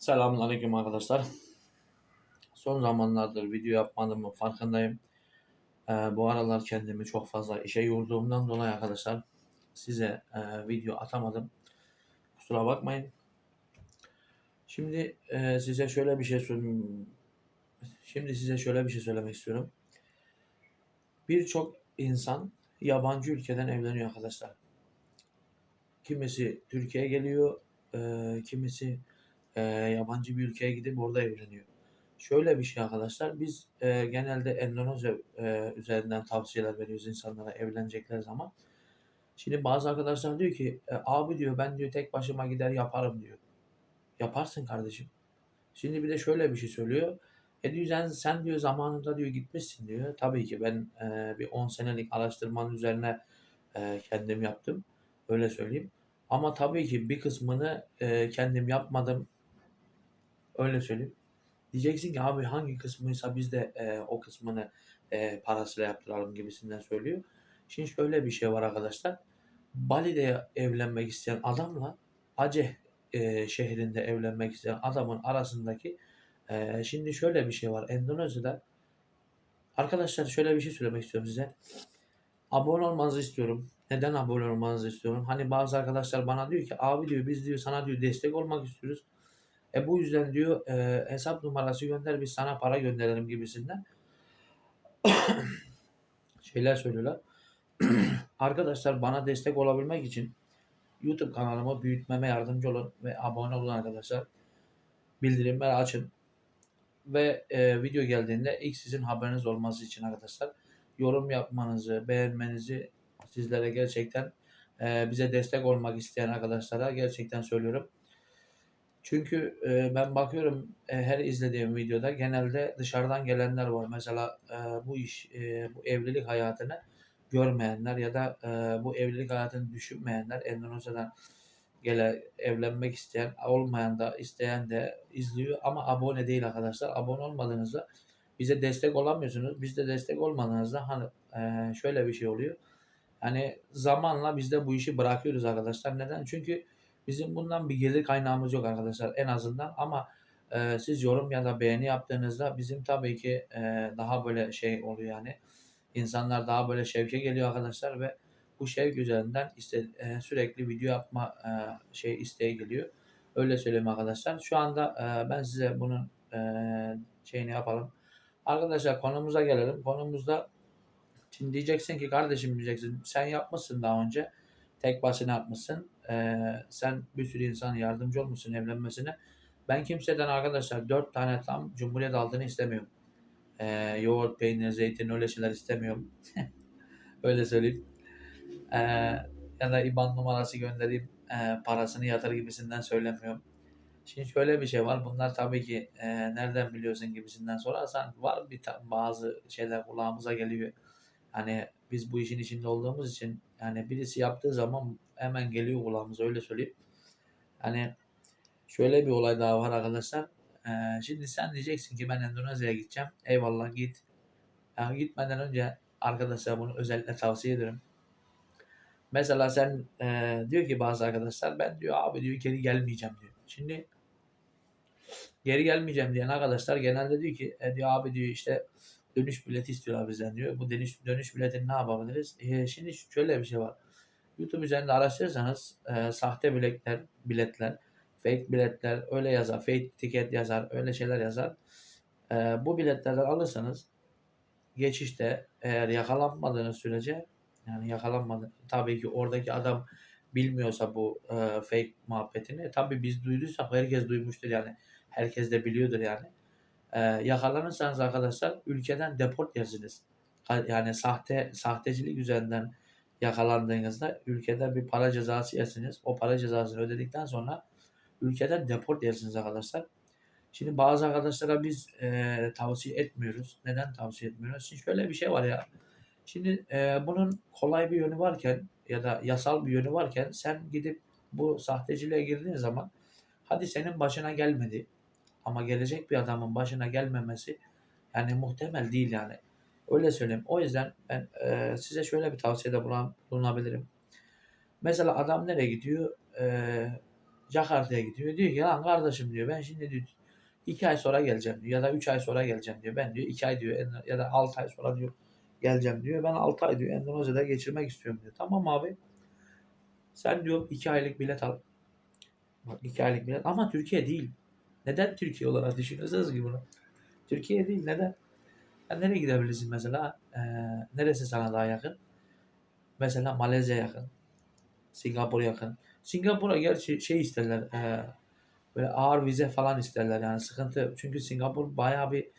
Selamünaleyküm arkadaşlar. Son zamanlardır video yapmadığımın farkındayım. Ee, bu aralar kendimi çok fazla işe yorduğumdan dolayı arkadaşlar size e, video atamadım. Kusura bakmayın. Şimdi e, size şöyle bir şey. Şimdi size şöyle bir şey söylemek istiyorum. Birçok insan yabancı ülkeden evleniyor arkadaşlar. Kimisi Türkiye'ye geliyor, e, kimisi e, yabancı bir ülkeye gidip orada evleniyor. Şöyle bir şey arkadaşlar, biz e, genelde Endonezya e, üzerinden tavsiyeler veriyoruz insanlara evlenecekler zaman. Şimdi bazı arkadaşlar diyor ki, e, abi diyor ben diyor tek başıma gider yaparım diyor. Yaparsın kardeşim. Şimdi bir de şöyle bir şey söylüyor. E diyor sen, sen diyor zamanında diyor gitmişsin diyor. Tabii ki ben e, bir 10 senelik araştırmanın üzerine e, kendim yaptım. Öyle söyleyeyim. Ama tabii ki bir kısmını e, kendim yapmadım. Öyle söyleyeyim. Diyeceksin ki abi hangi kısmıysa biz de e, o kısmını e, parasıyla yaptıralım gibisinden söylüyor. Şimdi şöyle bir şey var arkadaşlar. Bali'de evlenmek isteyen adamla Aceh e, şehrinde evlenmek isteyen adamın arasındaki e, şimdi şöyle bir şey var. Endonezya'da arkadaşlar şöyle bir şey söylemek istiyorum size. Abone olmanızı istiyorum. Neden abone olmanızı istiyorum? Hani bazı arkadaşlar bana diyor ki abi diyor biz diyor sana diyor destek olmak istiyoruz. E bu yüzden diyor e, hesap numarası gönder biz sana para gönderelim gibisinden şeyler söylüyorlar. arkadaşlar bana destek olabilmek için YouTube kanalımı büyütmeme yardımcı olun ve abone olun arkadaşlar. Bildirimleri açın. Ve e, video geldiğinde ilk sizin haberiniz olması için arkadaşlar yorum yapmanızı, beğenmenizi sizlere gerçekten e, bize destek olmak isteyen arkadaşlara gerçekten söylüyorum. Çünkü e, ben bakıyorum e, her izlediğim videoda genelde dışarıdan gelenler var. Mesela e, bu iş, e, bu evlilik hayatını görmeyenler ya da e, bu evlilik hayatını düşünmeyenler Endonezya'dan gele evlenmek isteyen, olmayan da isteyen de izliyor ama abone değil arkadaşlar. Abone olmadığınızda bize destek olamıyorsunuz. Biz de destek olmadığınızda hani e, şöyle bir şey oluyor. Hani zamanla biz de bu işi bırakıyoruz arkadaşlar. Neden? Çünkü bizim bundan bir gelir kaynağımız yok arkadaşlar en azından ama e, siz yorum ya da beğeni yaptığınızda bizim tabii ki e, daha böyle şey oluyor yani insanlar daha böyle şevke geliyor arkadaşlar ve bu şevk üzerinden işte e, sürekli video yapma e, şey isteği geliyor. Öyle söyleyeyim arkadaşlar. Şu anda e, ben size bunun e, şeyini yapalım. Arkadaşlar konumuza gelelim. Konumuzda şimdi diyeceksin ki kardeşim diyeceksin sen yapmışsın daha önce. Tek başına yapmışsın. E, sen bir sürü insan yardımcı olmuşsun evlenmesine. Ben kimseden arkadaşlar dört tane tam Cumhuriyet altını istemiyorum. E, yoğurt, peynir, zeytin öyle şeyler istemiyorum. öyle söyleyeyim. E, ya da IBAN numarası göndereyim e, parasını yatır gibisinden söylemiyorum. Şimdi şöyle bir şey var. Bunlar tabii ki e, nereden biliyorsun gibisinden sorarsan var bir bazı şeyler kulağımıza geliyor. Hani biz bu işin içinde olduğumuz için yani birisi yaptığı zaman hemen geliyor kulağımıza öyle söyleyeyim. Hani şöyle bir olay daha var arkadaşlar. E, şimdi sen diyeceksin ki ben Endonezya'ya gideceğim. Eyvallah git. Yani gitmeden önce arkadaşlar bunu özellikle tavsiye ederim. Mesela sen e, diyor ki bazı arkadaşlar ben diyor abi diyor geri gelmeyeceğim diyor. Şimdi geri gelmeyeceğim diyen arkadaşlar genelde diyor ki e, diyor abi diyor işte dönüş bileti istiyorlar bizden diyor. Bu dönüş dönüş biletini ne yapabiliriz? E, şimdi şöyle bir şey var. YouTube üzerinde araştırırsanız e, sahte biletler, biletler, fake biletler öyle yazar, fake tiket yazar, öyle şeyler yazar. E, bu biletlerden alırsanız geçişte eğer yakalanmadığınız sürece yani yakalanmadı. Tabii ki oradaki adam bilmiyorsa bu e, fake muhabbetini tabii biz duyduysak herkes duymuştur yani. Herkes de biliyordur yani. E, yakalanırsanız arkadaşlar ülkeden deport yersiniz. Yani sahte sahtecilik üzerinden yakalandığınızda ülkede bir para cezası yersiniz. O para cezasını ödedikten sonra ülkeden deport yersiniz arkadaşlar. Şimdi bazı arkadaşlara biz e, tavsiye etmiyoruz. Neden tavsiye etmiyoruz? Şimdi şöyle bir şey var ya. Şimdi e, bunun kolay bir yönü varken ya da yasal bir yönü varken sen gidip bu sahteciliğe girdiğin zaman hadi senin başına gelmedi ama gelecek bir adamın başına gelmemesi yani muhtemel değil yani. Öyle söyleyeyim. O yüzden ben e, size şöyle bir tavsiyede bulun- bulunabilirim. Mesela adam nereye gidiyor? E, Jakarta'ya gidiyor. Diyor ki lan kardeşim diyor ben şimdi diyor, iki ay sonra geleceğim diyor. Ya da üç ay sonra geleceğim diyor. Ben diyor iki ay diyor ya da altı ay sonra diyor geleceğim diyor. Ben altı ay diyor Endonezya'da geçirmek istiyorum diyor. Tamam abi. Sen diyor iki aylık bilet al. Bak iki aylık bilet ama Türkiye değil. Neden Türkiye olarak düşünüyorsunuz ki bunu? Türkiye değil. Neden? Ya nereye gidebilirsin mesela? Ee, neresi sana daha yakın? Mesela Malezya yakın. Singapur yakın. Singapur'a gerçi şey isterler. ee, böyle ağır vize falan isterler yani sıkıntı. Çünkü Singapur bayağı bir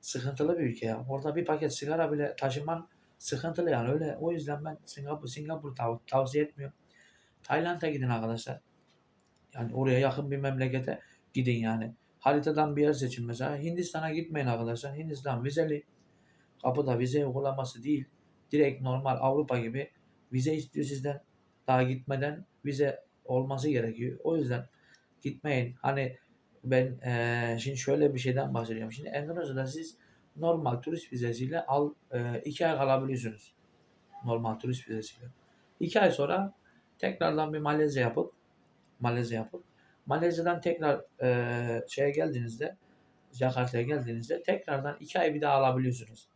sıkıntılı bir ülke ya. Orada bir paket sigara bile taşıman sıkıntılı yani öyle. O yüzden ben Singapur Singapur tav- tavsiye etmiyorum. Tayland'a gidin arkadaşlar. Yani oraya yakın bir memlekete gidin yani. Haritadan bir yer seçin mesela. Hindistan'a gitmeyin arkadaşlar. Hindistan vizeli. Kapıda vize uygulaması değil. Direkt normal Avrupa gibi vize istiyor sizden. Daha gitmeden vize olması gerekiyor. O yüzden gitmeyin. Hani ben eee, şimdi şöyle bir şeyden bahsediyorum. Şimdi Endonezya'da siz normal turist vizesiyle al eee, iki ay kalabiliyorsunuz. Normal turist vizesiyle. İki ay sonra tekrardan bir Malezya yapıp Malezya yapıp Malezya'dan tekrar eee şeye geldiğinizde Jakarta'ya geldiğinizde tekrardan iki ay bir daha alabiliyorsunuz.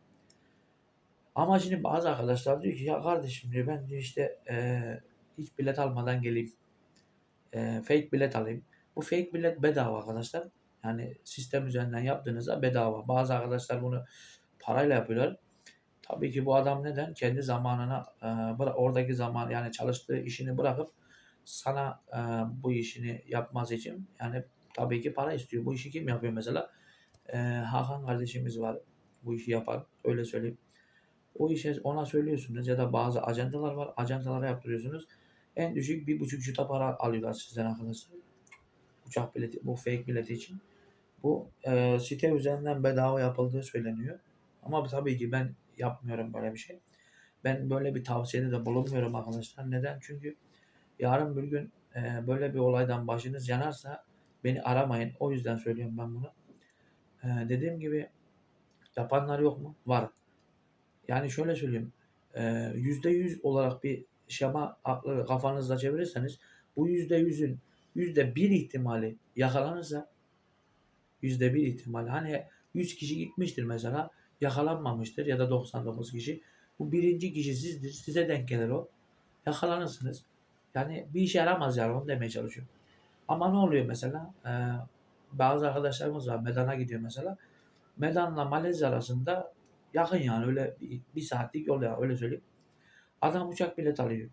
Ama şimdi bazı arkadaşlar diyor ki ya kardeşim diyor ben diyor işte eee, hiç bilet almadan geleyim. Eee, fake bilet alayım. Bu fake bilet bedava arkadaşlar. Yani sistem üzerinden yaptığınızda bedava. Bazı arkadaşlar bunu parayla yapıyorlar. Tabii ki bu adam neden? Kendi zamanına bıra- oradaki zaman yani çalıştığı işini bırakıp sana eee, bu işini yapması için yani tabii ki para istiyor. Bu işi kim yapıyor mesela? Eee, Hakan kardeşimiz var. Bu işi yapan. Öyle söyleyeyim. O işe ona söylüyorsunuz ya da bazı ajantalar var. Ajantalara yaptırıyorsunuz. En düşük bir buçuk juta para alıyorlar sizden arkadaşlar. Uçak bileti, bu fake bileti için. Bu e, site üzerinden bedava yapıldığı söyleniyor. Ama tabii ki ben yapmıyorum böyle bir şey. Ben böyle bir tavsiyede de bulunmuyorum arkadaşlar. Neden? Çünkü yarın bir gün e, böyle bir olaydan başınız yanarsa beni aramayın. O yüzden söylüyorum ben bunu. E, dediğim gibi yapanlar yok mu? Var. Yani şöyle söyleyeyim. Yüzde yüz olarak bir şema kafanızda çevirirseniz bu yüzde yüzün yüzde bir ihtimali yakalanırsa yüzde bir ihtimali hani 100 kişi gitmiştir mesela yakalanmamıştır ya da 99 kişi bu birinci kişi sizdir size denk gelir o yakalanırsınız yani bir işe yaramaz yani onu demeye çalışıyorum ama ne oluyor mesela Eee, bazı arkadaşlarımız var Medan'a gidiyor mesela Medan'la Malezya arasında yakın yani öyle bir, bir saatlik yol ya öyle söyleyeyim. Adam uçak bilet alıyor.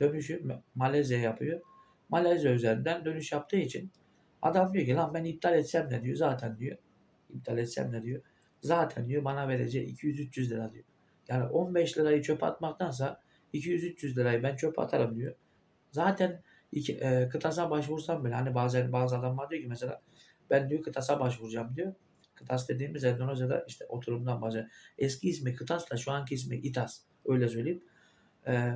Dönüşü Ma- Malezya yapıyor. Malezya üzerinden dönüş yaptığı için adam diyor ki lan ben iptal etsem ne diyor zaten diyor. İptal etsem ne diyor. Zaten diyor bana vereceği 200-300 lira diyor. Yani 15 lirayı çöpe atmaktansa 200-300 lirayı ben çöpe atarım diyor. Zaten iki, e, kıtasa başvursam bile hani bazen bazı adamlar diyor ki mesela ben diyor kıtasa başvuracağım diyor. Kıtas dediğimiz Endonezya'da işte oturumdan bahsediyor. Eski ismi Kıtas'la şu anki ismi İtas. Öyle söyleyeyim. Ee,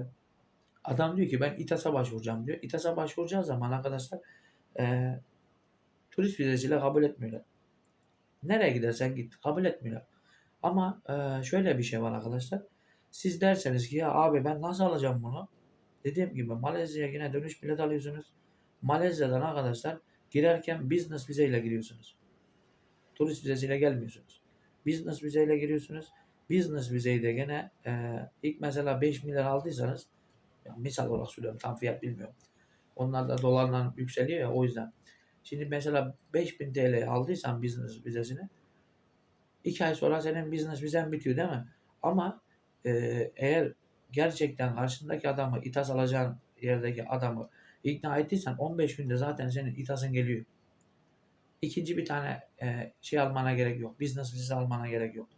adam diyor ki ben İTAS'a başvuracağım diyor. İTAS'a başvuracağı zaman arkadaşlar e, turist vizesiyle kabul etmiyorlar. Nereye gidersen git kabul etmiyorlar. Ama e, şöyle bir şey var arkadaşlar. Siz derseniz ki ya abi ben nasıl alacağım bunu? Dediğim gibi Malezya'ya yine dönüş bilet alıyorsunuz. Malezya'dan arkadaşlar girerken business vizeyle giriyorsunuz. Turist vizesiyle gelmiyorsunuz. Business vizeyle giriyorsunuz. Business vizeyi de gene e, ilk mesela 5 milyar aldıysanız ya misal olarak söylüyorum tam fiyat bilmiyorum. Onlar da dolarla yükseliyor ya o yüzden. Şimdi mesela 5000 TL aldıysan business vizesini 2 ay sonra senin business vizen bitiyor değil mi? Ama e, eğer gerçekten karşındaki adamı İTAS alacağın yerdeki adamı ikna ettiysen 15 günde zaten senin İTAS'ın geliyor. İkinci bir tane e, şey almana gerek yok. Business vizesi almana gerek yok.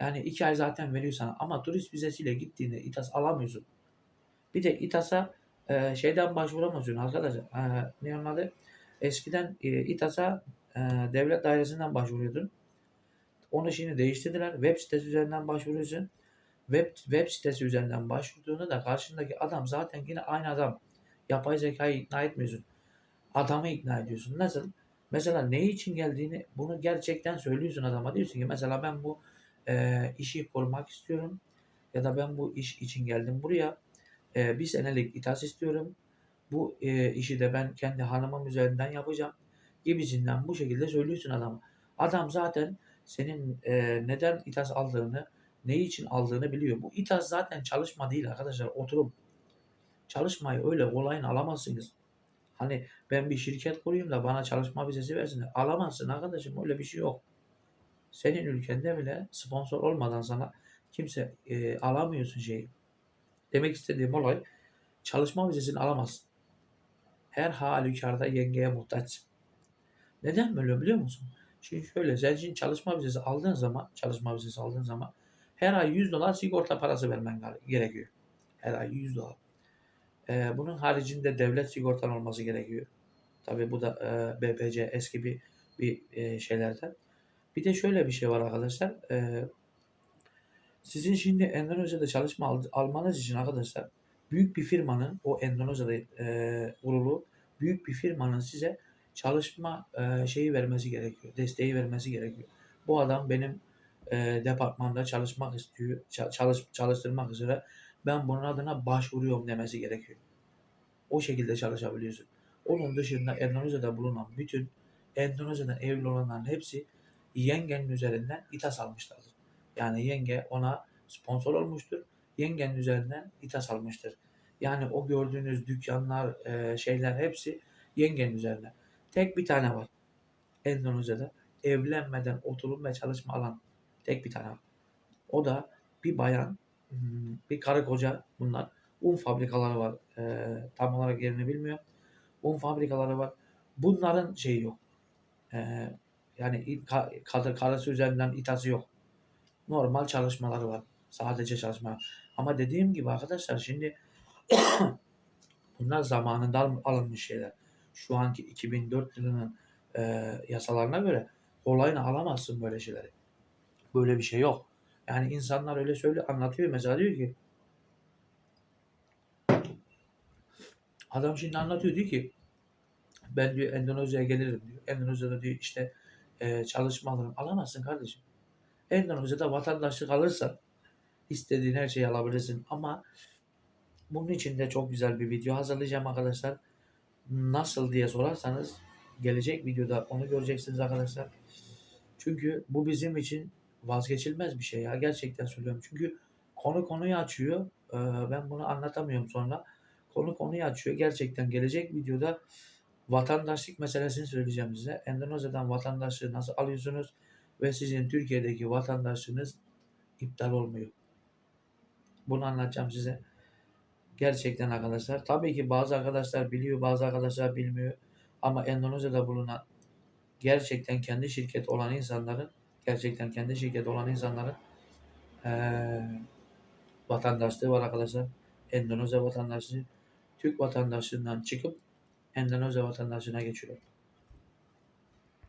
Yani iki ay zaten veriyor sana. Ama turist vizesiyle gittiğinde İTAS alamıyorsun. Bir de İTAS'a e, şeyden başvuramıyorsun arkadaşlar. E, ne onun adı? Eskiden e, İTAS'a e, devlet dairesinden başvuruyordun. Onu şimdi değiştirdiler. Web sitesi üzerinden başvuruyorsun. Web, web sitesi üzerinden başvurduğunda da karşındaki adam zaten yine aynı adam. Yapay zekayı ikna etmiyorsun. Adamı ikna ediyorsun. Nasıl? Mesela ne için geldiğini bunu gerçekten söylüyorsun adama. Diyorsun ki mesela ben bu e, işi kurmak istiyorum. Ya da ben bu iş için geldim buraya. E, bir senelik İTAS istiyorum. Bu e, işi de ben kendi hanımım üzerinden yapacağım gibisinden bu şekilde söylüyorsun adama. Adam zaten senin e, neden İTAS aldığını, ne için aldığını biliyor. Bu İTAS zaten çalışma değil arkadaşlar, oturum. Çalışmayı öyle kolayına alamazsınız. Hani ben bir şirket kurayım da bana çalışma vizesi versinler. Alamazsın arkadaşım öyle bir şey yok. Senin ülkende bile sponsor olmadan sana kimse e, alamıyorsun şeyi. Demek istediğim olay çalışma vizesini alamazsın. Her halükarda yengeye muhtaçsın. Neden böyle biliyor musun? Şimdi şöyle sen şimdi çalışma vizesi aldığın zaman çalışma vizesi aldığın zaman her ay 100 dolar sigorta parası vermen gere- gerekiyor. Her ay 100 dolar. Ee, bunun haricinde devlet sigortan olması gerekiyor. Tabii bu da e, BPC eski bir bir e, şeylerden. Bir de şöyle bir şey var arkadaşlar. E, sizin şimdi Endonezya'da çalışma al- almanız için arkadaşlar büyük bir firmanın o Endonezya'da e, kurulu büyük bir firmanın size çalışma e, şeyi vermesi gerekiyor. Desteği vermesi gerekiyor. Bu adam benim e, departmanda çalışmak istiyor. ça- çalış, çalıştırmak üzere ben bunun adına başvuruyorum demesi gerekiyor. O şekilde çalışabiliyorsun. Onun dışında Endonezya'da bulunan bütün Endonezya'dan evli olanların hepsi yengenin üzerinden İTAS almışlardır. Yani yenge ona sponsor olmuştur. Yengenin üzerinden İTAS almıştır. Yani o gördüğünüz dükkanlar, e, şeyler hepsi yengenin üzerine. Tek bir tane var. Endonezya'da evlenmeden oturum ve çalışma alan tek bir tane. O da bir bayan, hmm, bir karı koca bunlar. Un fabrikaları var. E, tam olarak yerini bilmiyorum. Un fabrikaları var. Bunların şeyi yok. E, yani il- ka- kadı- karısı üzerinden itası yok. Normal çalışmaları var. Sadece çalışma. Ama dediğim gibi arkadaşlar şimdi bunlar zamanında al- alınmış şeyler. Şu anki 2004 yılının e, yasalarına göre kolayına alamazsın böyle şeyleri. Böyle bir şey yok. Yani insanlar öyle söyle anlatıyor mesela diyor ki adam şimdi anlatıyor diyor ki ben diyor Endonezya'ya gelirim diyor. Endonezya'da diyor işte e, çalışma alırım. Alamazsın kardeşim. Endonezya'da vatandaşlık alırsan istediğin her şeyi alabilirsin. Ama bunun için de çok güzel bir video hazırlayacağım arkadaşlar. Nasıl diye sorarsanız gelecek videoda onu göreceksiniz arkadaşlar. Çünkü bu bizim için vazgeçilmez bir şey ya. Gerçekten söylüyorum. Çünkü konu konuyu açıyor. Ee, ben bunu anlatamıyorum sonra. Konu konuyu açıyor. Gerçekten gelecek videoda vatandaşlık meselesini söyleyeceğim size. Endonezya'dan vatandaşlığı nasıl alıyorsunuz ve sizin Türkiye'deki vatandaşlığınız iptal olmuyor. Bunu anlatacağım size. Gerçekten arkadaşlar. Tabii ki bazı arkadaşlar biliyor, bazı arkadaşlar bilmiyor. Ama Endonezya'da bulunan gerçekten kendi şirket olan insanların gerçekten kendi şirket olan insanların eee, vatandaşlığı var arkadaşlar. Endonezya vatandaşlığı Türk vatandaşlığından çıkıp Endonezya vatandaşlığına geçiyor.